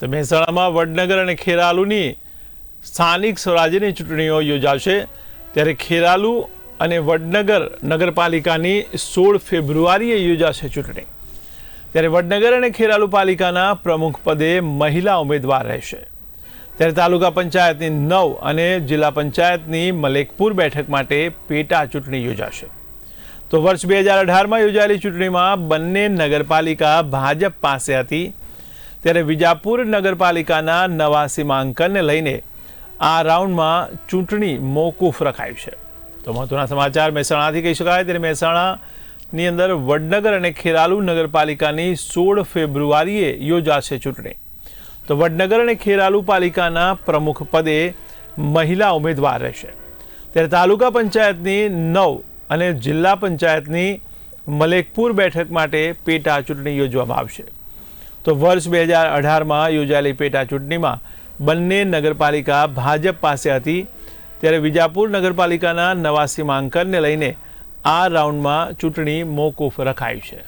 તો મહેસાણામાં વડનગર અને ખેરાલુની સ્થાનિક સ્વરાજ્યની ચૂંટણીઓ યોજાશે. ત્યારે ખેરાલુ અને વડનગર નગરપાલિકાની સોળ ફેબ્રુઆરીએ યોજાશે ચૂંટણી. ત્યારે વડનગર અને ખેરાલુ પાલિકાના પ્રમુખ પદે મહિલા ઉમેદવાર રહેશે. ત્યારે તાલુકા પંચાયતની નવ અને જિલ્લા પંચાયતની મલેકપુર બેઠક માટે પેટા ચૂંટણી યોજાશે. તો વર્ષ બે હજાર અઢારમાં યોજાયેલી ચૂંટણીમાં બંને નગરપાલિકા ભાજપ પાસે હતી. ત્યારે વિજાપુર નગરપાલિકાના નવા સીમાંકનને લઈને આ રાઉન્ડમાં ચૂંટણી મોકૂફ રખાયું છે. તો મહત્વના સમાચાર, મહેસાણાથી કહી શકાય. ત્યારે મહેસાણાની અંદર વડનગર અને ખેરાલુ નગરપાલિકાની સોળ ફેબ્રુઆરીએ યોજાશે ચૂંટણી. તો વડનગર અને ખેરાલુ પાલિકાના પ્રમુખ પદે મહિલા ઉમેદવાર રહેશે. ત્યારે તાલુકા પંચાયતની નવ અને જિલ્લા પંચાયતની મલેકપુર બેઠક માટે પેટા ચૂંટણી યોજવામાં આવશે. તો વર્ષ બે હજાર અઢારમાં યોજાયેલી પેટા ચૂંટણીમાં બંને નગરપાલિકા ભાજપ પાસે હતી. ત્યારે વિજાપુર નગરપાલિકાના નવા સીમાંકનને લઈને આ રાઉન્ડમાં ચૂંટણી મોકૂફ રખાઈ છે.